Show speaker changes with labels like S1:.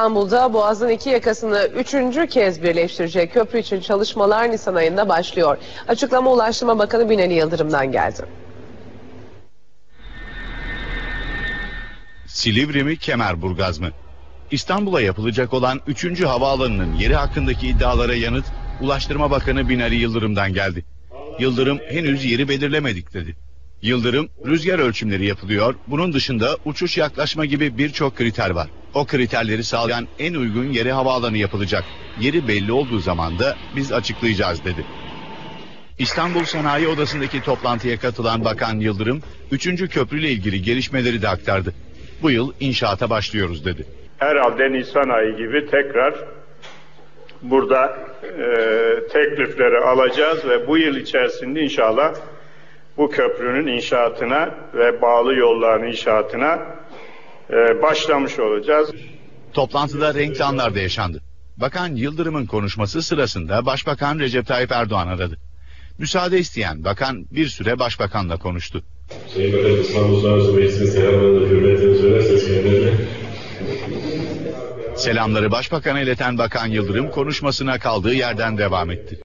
S1: İstanbul'da Boğaz'ın iki yakasını üçüncü kez birleştirecek köprü için çalışmalar Nisan ayında başlıyor. Açıklama Ulaştırma Bakanı Binali Yıldırım'dan geldi.
S2: Silivri mi Kemerburgaz mı? İstanbul'a yapılacak olan 3. havaalanının yeri hakkındaki iddialara yanıt Ulaştırma Bakanı Binali Yıldırım'dan geldi. Yıldırım henüz yeri belirlemedik dedi. Yıldırım rüzgar ölçümleri yapılıyor. Bunun dışında uçuş yaklaşma gibi birçok kriter var. O kriterleri sağlayan en uygun yere havaalanı yapılacak. Yeri belli olduğu zaman da biz açıklayacağız dedi. İstanbul Sanayi Odası'ndaki toplantıya katılan Bakan Yıldırım, 3. köprüyle ilgili gelişmeleri de aktardı. Bu yıl inşaata başlıyoruz dedi.
S3: herhalde Nisan ayı gibi tekrar burada e, teklifleri alacağız ve bu yıl içerisinde inşallah bu köprünün inşaatına ve bağlı yolların inşaatına e, başlamış olacağız.
S2: Toplantıda renkli anlar da yaşandı. Bakan Yıldırım'ın konuşması sırasında Başbakan Recep Tayyip Erdoğan aradı. Müsaade isteyen bakan bir süre başbakanla konuştu.
S4: Sayın Bakan İstanbul Sağlısı Meclisi'nin selamlarını, hürmetini söylerseniz kendilerine.
S2: Selamları başbakana ileten Bakan Yıldırım konuşmasına kaldığı yerden devam etti.